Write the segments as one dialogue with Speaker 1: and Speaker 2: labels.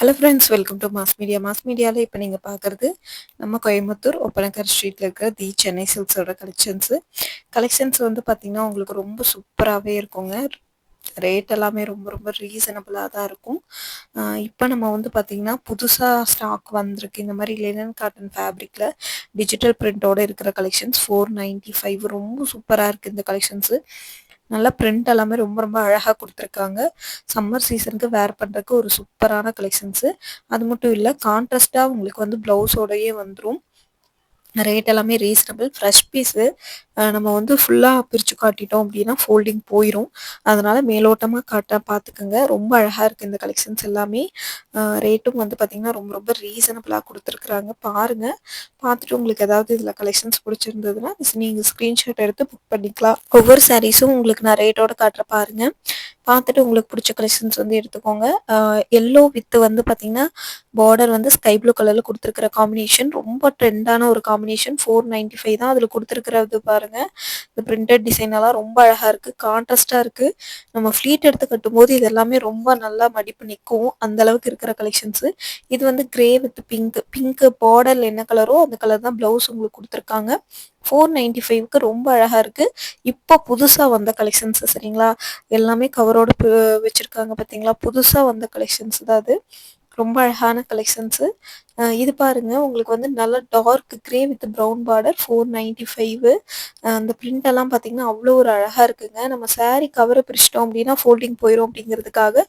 Speaker 1: Hello friends welcome to mass media mass மீடியாவில் இப்போ நீங்கள் பார்க்குறது நம்ம கோயம்புத்தூர் ஒப்பனக்கர் ஸ்ட்ரீட்டில் இருக்கிற தி சென்னை சில்க்ஸோட கலெக்ஷன்ஸு கலெக்ஷன்ஸ் வந்து பார்த்திங்கன்னா உங்களுக்கு ரொம்ப சூப்பராகவே இருக்குங்க. ரேட் எல்லாமே ரொம்ப ரொம்ப ரீசனபிளாக தான் இருக்கும். இப்போ நம்ம வந்து பார்த்திங்கன்னா புதுசாக ஸ்டாக் வந்திருக்கு. இந்த மாதிரி லினன் காட்டன் ஃபேப்ரிக்கில் டிஜிட்டல் பிரிண்டோடு இருக்கிற கலெக்ஷன்ஸ் ஃபோர் நைன்ட்டி ஃபைவ் ரொம்ப சூப்பராக இருக்குது இந்த கலெக்ஷன்ஸு நல்லா பிரிண்ட் எல்லாமே ரொம்ப ரொம்ப அழகாக கொடுத்துருக்காங்க. சம்மர் சீசனுக்கு வேர் பண்ணுறதுக்கு ஒரு சூப்பரான கலெக்ஷன்ஸு அது மட்டும் இல்லை கான்ட்ராஸ்ட்டாக உங்களுக்கு வந்து ப்ளவுஸோடையே வந்துடும் ரேட் எல்லாமே ரீசனபிள் ஃப்ரெஷ் பீஸு நம்ம வந்து ஃபுல்லாக பிரித்து காட்டிட்டோம் அப்படின்னா ஃபோல்டிங் போயிடும் அதனால் மேலோட்டமாக காட்ட பார்த்துக்குங்க ரொம்ப அழகாக இருக்குது இந்த கலெக்ஷன்ஸ் எல்லாமே. ரேட்டும் வந்து பார்த்திங்கன்னா ரொம்ப ரொம்ப ரீசனபிளாக கொடுத்துருக்குறாங்க. பாருங்கள் பார்த்துட்டு உங்களுக்கு ஏதாவது இதில் கலெக்ஷன்ஸ் பிடிச்சிருந்ததுன்னா நீங்கள் ஸ்க்ரீன்ஷாட் எடுத்து புக் பண்ணிக்கலாம். ஒவ்வொரு சாரீஸும் உங்களுக்கு நான் ரேட்டோட காட்டுற பாருங்கள் பார்த்துட்டு உங்களுக்கு பிடிச்ச கலெக்ஷன்ஸ் வந்து எடுத்துக்கோங்க. எல்லோ வித்து வந்து பார்த்தீங்கன்னா பார்டர் வந்து ஸ்கை ப்ளூ கலரில் கொடுத்துருக்கிற காம்பினேஷன் ரொம்ப ட்ரெண்டான ஒரு காம்பினேஷன் ஃபோர் நைன்டி ஃபைவ் தான் அதில் கொடுத்துருக்கிறது பாருங்க. இந்த பிரிண்டட் டிசைன் எல்லாம் ரொம்ப அழகாக இருக்குது கான்ட்ராஸ்டாக இருக்குது நம்ம ஃப்ளீட் எடுத்து கட்டும்போது இது எல்லாமே ரொம்ப நல்லா மடிப்பு நிற்கும் அந்த அளவுக்கு இருக்கிற கலெக்ஷன்ஸு இது வந்து கிரே வித் பிங்க் பிங்க் பார்டரில் என்ன கலரோ அந்த கலர் தான் ப்ளவுஸ் உங்களுக்கு கொடுத்துருக்காங்க. ஃபோர் நைன்டி ஃபைவ்க்கு ரொம்ப அழகாக இருக்குது இப்போ புதுசாக வந்த கலெக்ஷன்ஸ் சரிங்களா? எல்லாமே கவரோடு வச்சுருக்காங்க பார்த்தீங்களா புதுசாக வந்த கலெக்ஷன்ஸ் தான் அது. ரொம்ப அழகான கலெக்ஷன்ஸு இது பாருங்க. உங்களுக்கு வந்து நல்ல dark grey with brown border four ninety five. அந்த பிரிண்ட் எல்லாம் பார்த்தீங்கன்னா அவ்வளோ ஒரு அழகாக இருக்குங்க. நம்ம சாரீ கவரை பிரிச்சிட்டோம் அப்படின்னா ஃபோல்டிங் போயிடும் அப்படிங்கிறதுக்காக.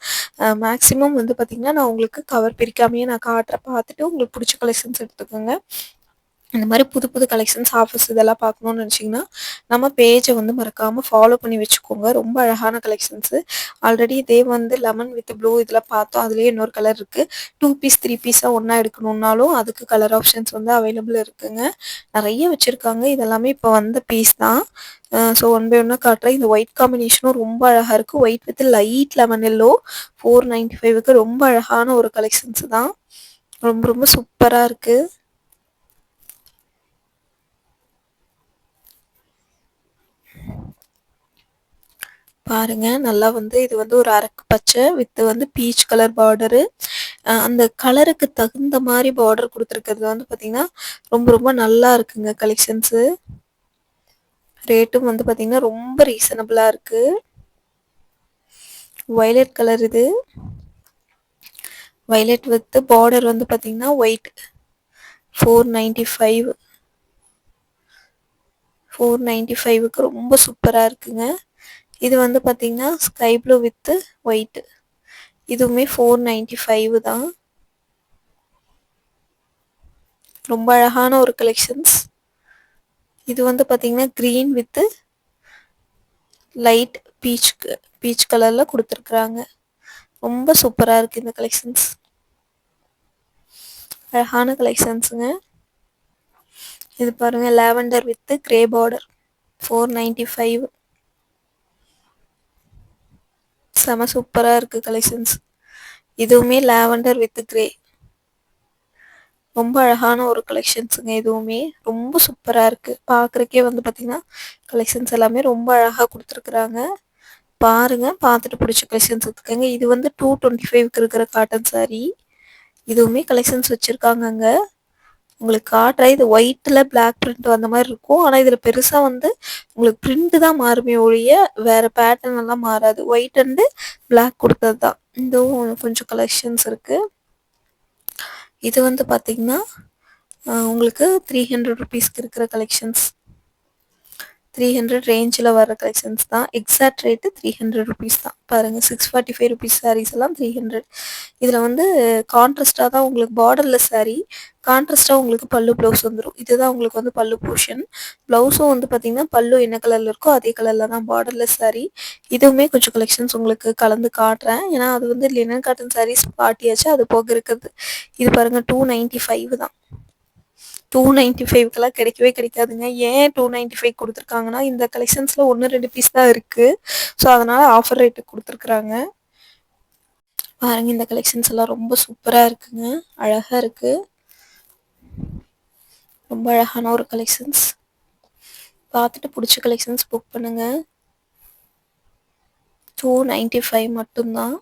Speaker 1: மேக்ஸிமம் வந்து பார்த்தீங்கன்னா நான் உங்களுக்கு கவர் பிரிக்காமையே நான் காட்டுற பார்த்துட்டு உங்களுக்கு பிடிச்ச கலெக்ஷன்ஸ் எடுத்துக்கோங்க. இந்த மாதிரி புது புது கலெக்ஷன்ஸ் ஆஃபர்ஸ் இதெல்லாம் பார்க்கணுன்னு நினச்சிங்கன்னா நம்ம பேஜை வந்து மறக்காமல் ஃபாலோ பண்ணி வச்சுக்கோங்க. ரொம்ப அழகான கலெக்ஷன்ஸு ஆல்ரெடி இதே வந்து லெமன் வித் ப்ளூ இதில் பார்த்தோம். அதுலேயே இன்னொரு கலர் இருக்குது டூ பீஸ் த்ரீ பீஸாக ஒன்றா எடுக்கணுன்னாலும் அதுக்கு கலர் ஆப்ஷன்ஸ் வந்து அவைலபிள் இருக்குங்க. நிறைய வச்சுருக்காங்க. இதெல்லாமே இப்போ வந்த பீஸ் தான். ஸோ ஒன் பை ஒன்னாக காட்டுறேன். இந்த ஒயிட் காம்பினேஷனும் ரொம்ப அழகாக இருக்குது white with light lemon yellow four ninety ஃபைவுக்கு ரொம்ப அழகான ஒரு கலெக்ஷன்ஸ் தான். ரொம்ப ரொம்ப சூப்பராக இருக்குது பாருங்க. நல்லா வந்து இது வந்து ஒரு அரக்கு பச்சை வித் வந்து பீச் கலர் பார்டரு அந்த கலருக்கு தகுந்த மாதிரி பார்டர் கொடுத்துருக்கிறது வந்து பார்த்தீங்கன்னா ரொம்ப ரொம்ப நல்லா இருக்குங்க கலெக்ஷன்ஸு ரேட்டும் வந்து பார்த்தீங்கன்னா ரொம்ப ரீசனபிளாக இருக்கு. வயலட் கலர் இது. வயலட் வித் பார்டர் வந்து பார்த்தீங்கன்னா white four ninety five four ninety ஃபைவுக்கு ரொம்ப சூப்பராக இருக்குங்க. இது வந்து பார்த்தீங்கன்னா ஸ்கை ப்ளூ வித்து ஒயிட்டு இதுவுமே ஃபோர் நைன்டி ஃபைவ் தான். ரொம்ப அழகான ஒரு கலெக்ஷன்ஸ் இது வந்து பார்த்தீங்கன்னா green with light peach peach கலரில் கொடுத்துருக்குறாங்க. ரொம்ப சூப்பராக இருக்குது இந்த கலெக்ஷன்ஸ் அழகான கலெக்ஷன்ஸுங்க இது பாருங்கள் lavender with grey border four ninety five செம சூப்பராக இருக்குது கலெக்ஷன்ஸ் இதுவுமே லாவெண்டர் வித் கிரே ரொம்ப அழகான ஒரு கலெக்ஷன்ஸுங்க இதுவுமே. ரொம்ப சூப்பராக இருக்குது பார்க்குறக்கே வந்து பார்த்திங்கன்னா கலெக்ஷன்ஸ் எல்லாமே ரொம்ப அழகாக கொடுத்துருக்குறாங்க. பாருங்கள் பார்த்துட்டு பிடிச்ச கலெக்ஷன்ஸ் எடுத்துக்கோங்க இது வந்து டூ டுவெண்ட்டி ஃபைவ்க்கு இருக்கிற காட்டன் சாரீ இதுவுமே கலெக்ஷன்ஸ் வச்சுருக்காங்கங்க. உங்களுக்கு காட்டுறேன். இது ஒயிட்டில் பிளாக் பிரிண்ட் அந்த மாதிரி இருக்கும். ஆனால் இதில் பெருசாக வந்து உங்களுக்கு பிரிண்ட் தான் மாறுமே ஒழிய வேறு பேட்டர்ன் எல்லாம் மாறாது. ஒயிட் அண்டு பிளாக் கொடுத்தது தான். இதுவும் கொஞ்சம் கலெக்ஷன்ஸ் இருக்குது இது வந்து பார்த்திங்கன்னா உங்களுக்கு த்ரீ ஹண்ட்ரட் ருபீஸ்க்கு இருக்கிற கலெக்ஷன்ஸ் த்ரீ ஹண்ட்ரட் ரேஞ்சில் வர கலெக்ஷன்ஸ் தான். Exact rate three hundred rupees தான். பாருங்கள் six forty five rupees saris எல்லாம் த்ரீ ஹண்ட்ரட் இதில் வந்து கான்ட்ராஸ்டாக தான் உங்களுக்கு பார்டரில் சாரீ கான்ட்ராஸ்டாக உங்களுக்கு பல்லு ப்ளவுஸ் வந்துடும் இதுதான் உங்களுக்கு வந்து பல்லு போர்ஷன் ப்ளவுஸும் வந்து பார்த்திங்கன்னா பல்லு என்ன கலரில் இருக்கோ அதே கலரில் தான் பார்டரில் சாரீ இதுவுமே கொஞ்சம் கலெக்ஷன்ஸ் உங்களுக்கு கலந்து காட்டுறேன். ஏன்னா அது வந்து லினன் காட்டன் சாரீஸ் பாட்டியாச்சு அது போக இருக்குது. இது பாருங்கள் டூ நைன்ட்டி ஃபைவ் தான். டூ நைன்ட்டி ஃபைவ்க்கெல்லாம் கிடைக்கவே கிடைக்காதுங்க. ஏன் டூ நைன்ட்டி ஃபைவ் கொடுத்துருக்காங்கன்னா இந்த கலெக்ஷன்ஸில் ஒன்று ரெண்டு பீஸ் தான் இருக்குது ஸோ அதனால் ஆஃபர் ரேட்டு கொடுத்துருக்குறாங்க. பாருங்க இந்த கலெக்ஷன்ஸ் எல்லாம் ரொம்ப சூப்பராக இருக்குங்க. அழகாக இருக்குது ரொம்ப அழகான ஒரு கலெக்ஷன்ஸ் பார்த்துட்டு பிடிச்ச கலெக்ஷன்ஸ் புக் பண்ணுங்கள் டூ நைன்ட்டி ஃபைவ் மட்டும்தான்.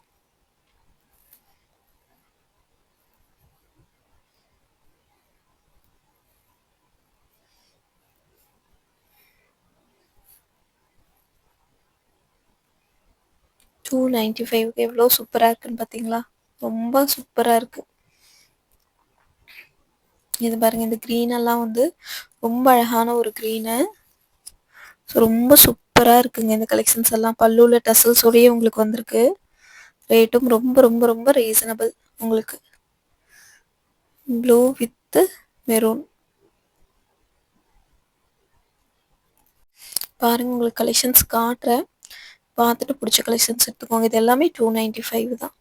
Speaker 1: டூ நைன்ட்டி ஃபைவ்க்கு எவ்வளோ சூப்பராக இருக்குன்னு பார்த்தீங்களா ரொம்ப சூப்பராக இருக்குது இது பாருங்க இந்த க்ரீனெல்லாம் வந்து ரொம்ப அழகான ஒரு க்ரீனு ஸோ ரொம்ப சூப்பராக இருக்குங்க இந்த கலெக்ஷன்ஸ் எல்லாம். பல்லுவில் டசல்ஸோடையே உங்களுக்கு வந்திருக்கு. ரேட்டும் ரொம்ப ரொம்ப ரொம்ப ரீசனபிள் உங்களுக்கு. ப்ளூ வித்து மெரூன் பாருங்க உங்களுக்கு கலெக்ஷன்ஸ் காட்டுறேன். பார்த்துட்டு பிடிச்ச கலெக்ஷன்ஸ் எடுத்துக்கோங்க. இது எல்லாமே டூ நைன்டி ஃபைவ் தான்.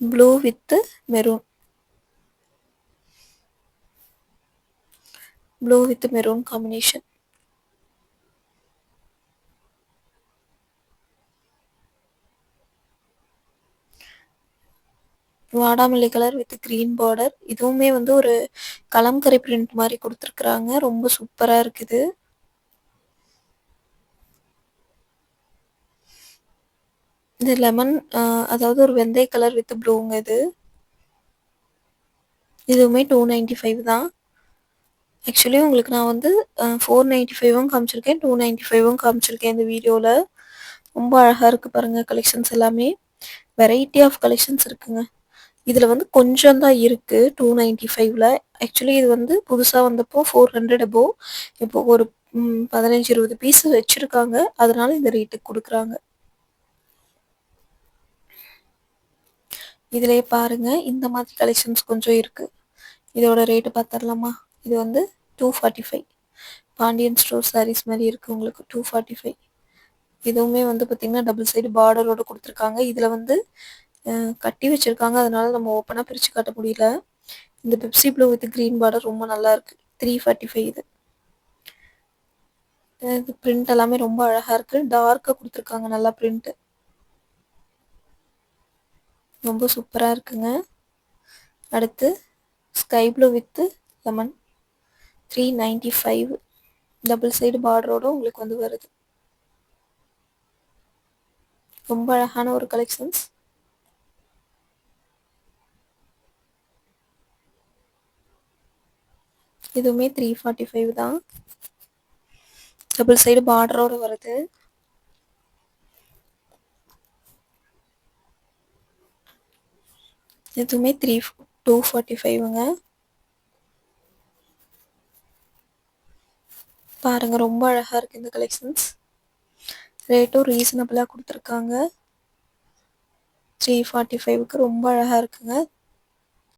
Speaker 1: Blue with maroon blue with maroon combination வாடாமல்லி கலர் வித் க்ரீன் பார்டர் இதுவுமே வந்து ஒரு கலம்கரை பிரிண்ட் மாதிரி கொடுத்துருக்குறாங்க. ரொம்ப சூப்பராக இருக்குது. இது லெமன் அதாவது ஒரு வெந்தய கலர் வித் ப்ளூங்க இது. இதுவுமே டூ நைன்ட்டி ஃபைவ் தான். ஆக்சுவலி உங்களுக்கு நான் வந்து ஃபோர் நைன்ட்டி ஃபைவும் காமிச்சிருக்கேன் டூ நைன்டி ஃபைவும் காமிச்சிருக்கேன் இந்த வீடியோவில் ரொம்ப அழகாக இருக்குது பாருங்கள் கலெக்ஷன்ஸ் எல்லாமே. வெரைட்டி ஆஃப் கலெக்ஷன்ஸ் இருக்குங்க. இதில் வந்து கொஞ்சம் தான் இருக்குது டூ நைன்ட்டி ஃபைவ்ல ஆக்சுவலி இது வந்து புதுசாக வந்தப்போ ஃபோர் ஹண்ட்ரட் அபோ இப்போ ஒரு பதினஞ்சு இருபது பீஸ் வச்சுருக்காங்க. அதனால இந்த ரேட்டுக்கு கொடுக்குறாங்க. இதிலே பாருங்கள் இந்த மாதிரி கலெக்ஷன்ஸ் கொஞ்சம் இருக்குது இதோட ரேட்டு பார்த்துடலாமா இது வந்து two forty five Pandian store saris மாதிரி இருக்குது உங்களுக்கு டூ ஃபார்ட்டி ஃபைவ் இதுவுமே வந்து பார்த்திங்கன்னா டபுள் சைடு பார்டரோடு கொடுத்துருக்காங்க. இதில் வந்து கட்டி வச்சுருக்காங்க. அதனால நம்ம ஓப்பனாக பிரித்து காட்ட முடியல. இந்த Pepsi blue with green border ரொம்ப நல்லா இருக்குது த்ரீ ஃபார்ட்டி ஃபைவ் இது இது பிரிண்ட் எல்லாமே ரொம்ப அழகாக இருக்குது டார்க்காக கொடுத்துருக்காங்க நல்லா பிரிண்ட்டு ரொம்ப சூப்பராக இருக்குங்க. அடுத்து sky blue with lemon. Three ninety five double side பார்டரோடு உங்களுக்கு வந்து வருது. ரொம்ப அழகான ஒரு கலெக்ஷன்ஸ். இதுவுமே த்ரீ ஃபார்ட்டி ஃபைவ் தான். டபுள் சைடு பார்டரோடு வருது. இதுவுமே த்ரீ டூ ஃபார்ட்டி ஃபைவுங்க பாருங்கள் ரொம்ப அழகாக இருக்குது இந்த கலெக்ஷன்ஸ் ரேட்டும் ரீசனபிளாக கொடுத்துருக்காங்க. த்ரீ ஃபார்ட்டி ஃபைவுக்கு ரொம்ப அழகாக இருக்குங்க.